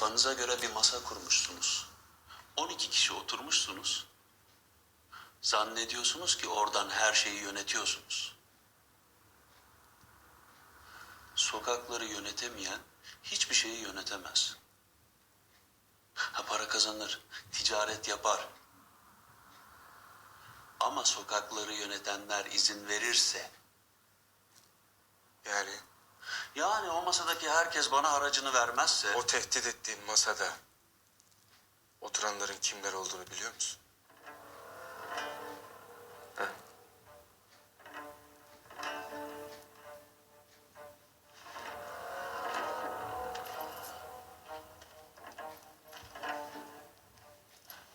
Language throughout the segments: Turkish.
Kafanıza göre bir masa kurmuşsunuz. 12 kişi oturmuşsunuz. Zannediyorsunuz ki oradan her şeyi yönetiyorsunuz. Sokakları yönetemeyen hiçbir şeyi yönetemez. Ha para kazanır, ticaret yapar. Ama sokakları yönetenler izin verirse, Yani yani o masadaki herkes bana haracını vermezse, o tehdit ettiğin masada oturanların kimler olduğunu biliyor musun? Heh.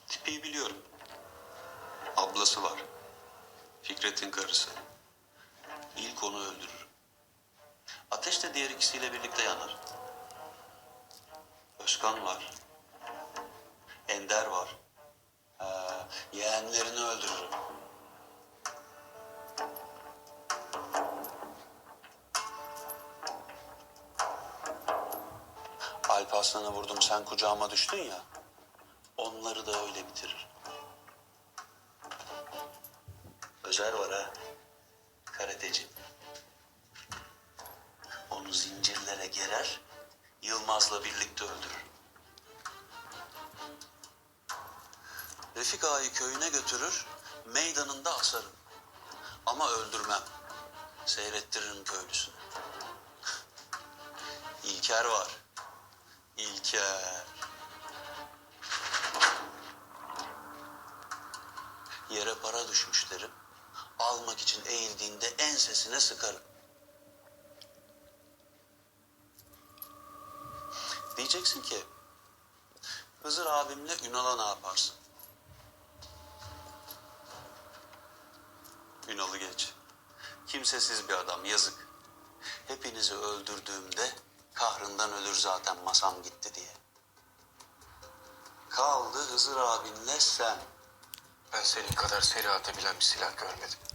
tipi biliyorum. Ablası var. Fikret'in karısı. İlk onu öldürür. Diğer ikisiyle birlikte yanar. Özkan var. Ender var. Ee, yeğenlerini öldürürüm. Alp Aslan'ı vurdum sen kucağıma düştün ya. Onları da öyle bitirir. Özer var ha. Karateci. Zincirlere gerer, Yılmaz'la birlikte öldürür. Refik Ağa'yı köyüne götürür, meydanında asarım. Ama öldürmem. Seyrettiririm köylüsünü. İlker var. İlker. Yere para düşmüş derim. Almak için eğildiğinde ensesine sıkarım. Diyeceksin ki Hızır abimle Ünal'a ne yaparsın? Ünal'ı geç. Kimsesiz bir adam yazık. Hepinizi öldürdüğümde kahrından ölür zaten masam gitti diye. Kaldı Hızır abinle sen. Ben senin kadar seri atabilen bir silah görmedim.